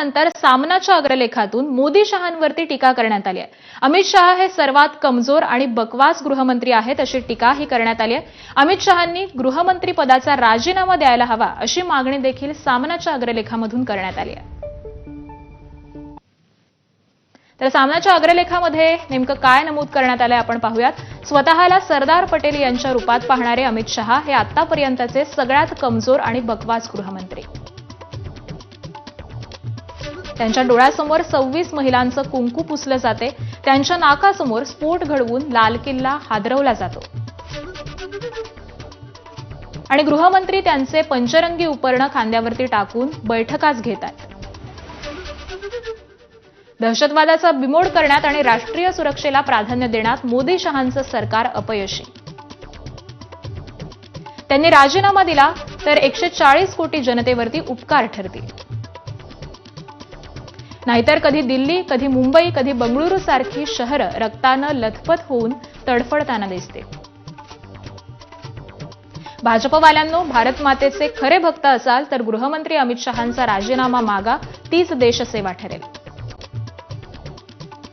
राजीनाम्यानंतर सामनाच्या अग्रलेखातून मोदी शहांवरती टीका करण्यात आली आहे. अमित शहा हे सर्वात कमजोर आणि बकवास गृहमंत्री आहेत अशी टीका ही करण्यात आली आहे. अमित शहांनी गृहमंत्री पदाचा राजीनामा द्यायला हवा अशी मागणी देखील सामनाच्या अग्रलेखामधून करण्यात आली आहे. तर सामनाच्या अग्रलेखामध्ये नेमकं काय नमूद करण्यात आलंय आपण पाहूयात. स्वतःला सरदार पटेल यांच्या रूपात पाहणारे अमित शहा हे आतापर्यंतचे सगळ्यात कमजोर आणि बकवास गृहमंत्री. त्यांच्या डोळ्यासमोर सव्वीस महिलांचं कुंकू पुसलं जाते. त्यांच्या नाकासमोर स्फोट घडवून लाल किल्ला हादरवला जातो. आणि गृहमंत्री त्यांचे पंचरंगी उपरणं खांद्यावरती टाकून बैठकाच घेत आहेत. दहशतवादाचा बिमोड करण्यात आणि राष्ट्रीय सुरक्षेला प्राधान्य देण्यात मोदी शहांचं सरकार अपयशी. त्यांनी राजीनामा दिला तर एकशे चाळीस कोटी जनतेवरती उपकार ठरतील. नाहीतर कधी दिल्ली कधी मुंबई कधी बंगळुरू सारखी शहरं रक्तानं लथपथ होऊन तडफडताना दिसते. भाजपवाल्यांनो भारत मातेचे खरे भक्त असाल तर गृहमंत्री अमित शहांचा राजीनामा मागा तीच देशसेवा ठरेल.